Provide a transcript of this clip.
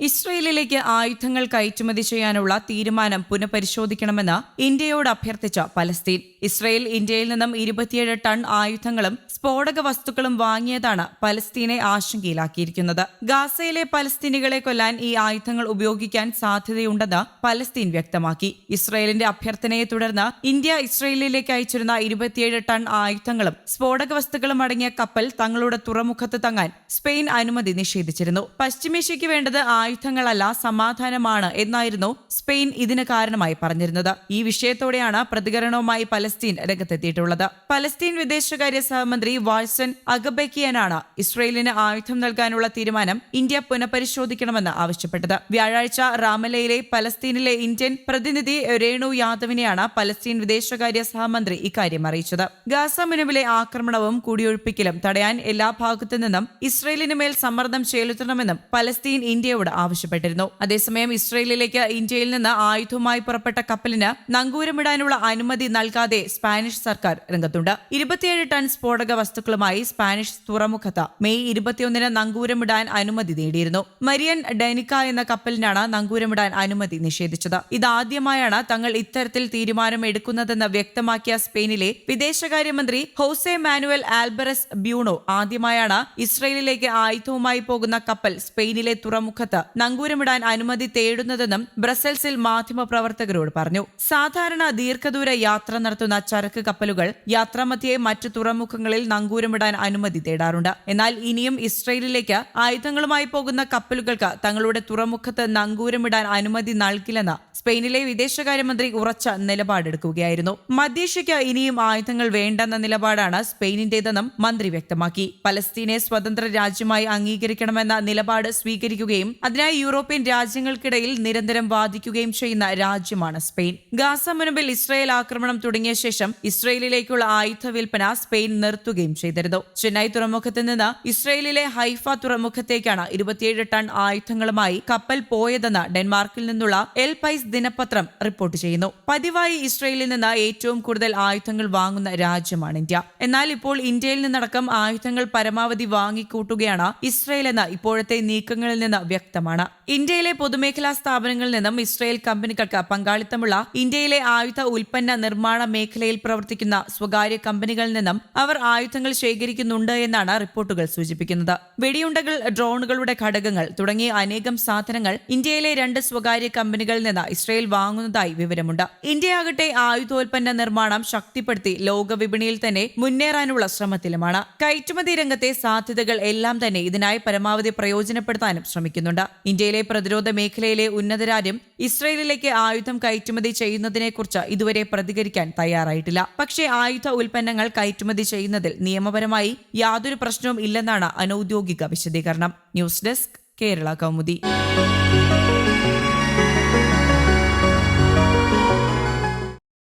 ഇസ്രയേലിലേക്ക് ആയുധങ്ങൾ കയറ്റുമതി ചെയ്യാനുള്ള തീരുമാനം പുനഃപരിശോധിക്കണമെന്ന് ഇന്ത്യയോട് അഭ്യർത്ഥിച്ച പലസ്തീൻ. ഇസ്രയേൽ ഇന്ത്യയിൽ നിന്നും ഇരുപത്തിയേഴ് ടൺ ആയുധങ്ങളും സ്ഫോടക വസ്തുക്കളും വാങ്ങിയതാണ് പലസ്തീനെ ആശങ്കയിലാക്കിയിരിക്കുന്നത്. ഗാസയിലെ പലസ്തീനികളെ കൊല്ലാൻ ഈ ആയുധങ്ങൾ ഉപയോഗിക്കാൻ സാധ്യതയുണ്ടെന്ന് പലസ്തീൻ വ്യക്തമാക്കി. ഇസ്രയേലിന്റെ അഭ്യർത്ഥനയെ തുടർന്ന് ഇന്ത്യ ഇസ്രയേലിലേക്ക് അയച്ചിരുന്ന ഇരുപത്തിയേഴ് ടൺ ആയുധങ്ങളും സ്ഫോടക വസ്തുക്കളും അടങ്ങിയ കപ്പൽ തങ്ങളുടെ തുറമുഖത്ത് തങ്ങാൻ സ്പെയിൻ അനുമതി നിഷേധിച്ചിരുന്നു. പശ്ചിമേഷ്യയ്ക്ക് വേണ്ടത് ആയുധങ്ങളല്ല സമാധാനമാണ് എന്നായിരുന്നു സ്പെയിൻ ഇതിന് കാരണമായി പറഞ്ഞിരുന്നത്. ഈ വിഷയത്തോടെയാണ് പ്രതികരണവുമായി പലസ്തീൻ രംഗത്തെത്തിയിട്ടുള്ളത്. പലസ്തീൻ വിദേശകാര്യ സഹമന്ത്രി വാഴ്സൺ അഗബക്കിയനാണ് ഇസ്രയേലിന് ആയുധം നൽകാനുള്ള തീരുമാനം ഇന്ത്യ പുനഃപരിശോധിക്കണമെന്ന് ആവശ്യപ്പെട്ടത്. വ്യാഴാഴ്ച റാമലയിലെ പലസ്തീനിലെ ഇന്ത്യൻ പ്രതിനിധി രേണു യാദവിനെയാണ് പലസ്തീൻ വിദേശകാര്യ സഹമന്ത്രി ഇക്കാര്യം അറിയിച്ചത്. ഗാസ മുനുവിലെ ആക്രമണവും കൂടിയൊഴിപ്പിക്കലും തടയാൻ എല്ലാ ഭാഗത്തു നിന്നും ഇസ്രയേലിന് മേൽ സമ്മർദ്ദം ചെലുത്തണമെന്നും പലസ്തീൻ ഇന്ത്യയോട് ആവശ്യപ്പെട്ടിരുന്നു. അതേസമയം ഇസ്രയേലിലേക്ക് ഇന്ത്യയിൽ നിന്ന് ആയുധവുമായി പുറപ്പെട്ട കപ്പലിന് നങ്കൂരമിടാനുള്ള അനുമതി നൽകാതെ സ്പാനിഷ് സർക്കാർ രംഗത്തുണ്ട്. ഇരുപത്തിയേഴ് ടൺ സ്ഫോടക വസ്തുക്കളുമായി സ്പാനിഷ് തുറമുഖത്ത് മെയ് ഇരുപത്തിയൊന്നിന് നങ്കൂരമിടാൻ അനുമതി നേടിയിരുന്നു. മരിയൻ ഡെനിക്ക എന്ന കപ്പലിനാണ് നങ്കൂരമിടാൻ അനുമതി നിഷേധിച്ചത്. ഇതാദ്യമായാണ് തങ്ങൾ ഇത്തരത്തിൽ തീരുമാനം എടുക്കുന്നതെന്ന് വ്യക്തമാക്കിയ സ്പെയിനിലെ വിദേശകാര്യമന്ത്രി ഹോസെ മാനുവൽ ആൽബറസ് ബ്യൂണോ ആദ്യമായാണ് ഇസ്രയേലിലേക്ക് ആയുധവുമായി പോകുന്ന കപ്പൽ സ്പെയിനിലെ തുറമുഖത്ത് നങ്കൂരമിടാൻ അനുമതി തേടുന്നതെന്നും ബ്രസൽസിൽ മാധ്യമപ്രവർത്തകരോട് പറഞ്ഞു. സാധാരണ ദീർഘദൂര യാത്ര നടത്തുന്ന ചരക്ക് കപ്പലുകൾ യാത്രാമധ്യേ മറ്റു തുറമുഖങ്ങളിൽ നങ്കൂരമിടാൻ അനുമതി തേടാറുണ്ട്. എന്നാൽ ഇനിയും ഇസ്രയേലിലേക്ക് ആയുധങ്ങളുമായി പോകുന്ന കപ്പലുകൾക്ക് തങ്ങളുടെ തുറമുഖത്ത് നങ്കൂരമിടാൻ അനുമതി നൽകില്ലെന്ന് സ്പെയിനിലെ വിദേശകാര്യമന്ത്രി ഉറച്ച നിലപാടെടുക്കുകയായിരുന്നു. മധ്യേഷ്യയ്ക്ക് ഇനിയും ആയുധങ്ങൾ വേണ്ടെന്ന നിലപാടാണ് സ്പെയിനിന്റേതെന്നും മന്ത്രി വ്യക്തമാക്കി. പലസ്തീനെ സ്വതന്ത്ര രാജ്യമായി അംഗീകരിക്കണമെന്ന നിലപാട് സ്വീകരിക്കുകയും അതിനായി യൂറോപ്യൻ രാജ്യങ്ങൾക്കിടയിൽ നിരന്തരം വാദിക്കുകയും ചെയ്യുന്ന രാജ്യമാണ് സ്പെയിൻ. ഗാസ മുൻപിൽ ഇസ്രായേൽ ആക്രമണം തുടങ്ങിയ ശേഷം ഇസ്രയേലിലേക്കുള്ള ആയുധ വിൽപ്പന സ്പെയിൻ നിർത്തുകയും ചെയ്തിരുന്നു. ചെന്നൈ തുറമുഖത്ത് നിന്ന് ഇസ്രയേലിലെ ഹൈഫ തുറമുഖത്തേക്കാണ് ഇരുപത്തിയേഴ് ടൺ ആയുധങ്ങളുമായി കപ്പൽ പോയതെന്ന് ഡെൻമാർക്കിൽ നിന്നുള്ള എൽ പൈസ് ദിനപത്രം റിപ്പോർട്ട് ചെയ്യുന്നു. പതിവായി ഇസ്രയേലിൽ നിന്ന് ഏറ്റവും കൂടുതൽ ആയുധങ്ങൾ വാങ്ങുന്ന രാജ്യമാണ് ഇന്ത്യ. എന്നാൽ ഇപ്പോൾ ഇന്ത്യയിൽ നിന്നടക്കം ആയുധങ്ങൾ പരമാവധി വാങ്ങിക്കൂട്ടുകയാണ് ഇസ്രയേൽ എന്ന ഇപ്പോഴത്തെ നീക്കങ്ങളിൽ നിന്ന് വ്യക്തമാണ് ഇന്ത്യയിലെ പൊതുമേഖലാ സ്ഥാപനങ്ങളിൽ നിന്നും ഇസ്രയേൽ കമ്പനികൾക്ക് പങ്കാളിത്തമുള്ള ഇന്ത്യയിലെ ആയുധ ഉൽപ്പന്ന നിർമ്മാണ മേഖലയിൽ പ്രവർത്തിക്കുന്ന സ്വകാര്യ കമ്പനികളിൽ നിന്നും അവർ ആയുധങ്ങൾ ശേഖരിക്കുന്നുണ്ട് എന്നാണ് റിപ്പോർട്ടുകൾ സൂചിപ്പിക്കുന്നത്. വെടിയുണ്ടകൾ ഡ്രോണുകളുടെ ഘടകങ്ങൾ തുടങ്ങിയ അനേകം സാധനങ്ങൾ ഇന്ത്യയിലെ രണ്ട് സ്വകാര്യ കമ്പനികളിൽ നിന്ന് ഇസ്രയേൽ വാങ്ങുന്നതായി വിവരമുണ്ട്. ഇന്ത്യയാകട്ടെ ആയുധോൽപ്പന്ന നിർമ്മാണം ശക്തിപ്പെടുത്തി ലോക വിപണിയിൽ തന്നെ മുന്നേറാനുള്ള ശ്രമത്തിലുമാണ്. കയറ്റുമതി രംഗത്തെ സാധ്യതകൾ എല്ലാം തന്നെ ഇതിനായി പരമാവധി പ്രയോജനപ്പെടുത്താനും ശ്രമിക്കുന്നുണ്ട്. ഇന്ത്യയിലെ പ്രതിരോധ മേഖലയിലെ ഉന്നതരാരും ഇസ്രയേലിലേക്ക് ആയുധം കയറ്റുമതി ചെയ്യുന്നതിനെക്കുറിച്ച് ഇതുവരെ പ്രതികരിക്കാൻ തയ്യാറായിട്ടില്ല. പക്ഷേ ആയുധ ഉൽപ്പന്നങ്ങൾ കയറ്റുമതി ചെയ്യുന്നതിൽ നിയമപരമായി യാതൊരു പ്രശ്നവും ഇല്ലെന്നാണ് അനൌദ്യോഗിക വിശദീകരണം. News desk Kerala Kaumudi.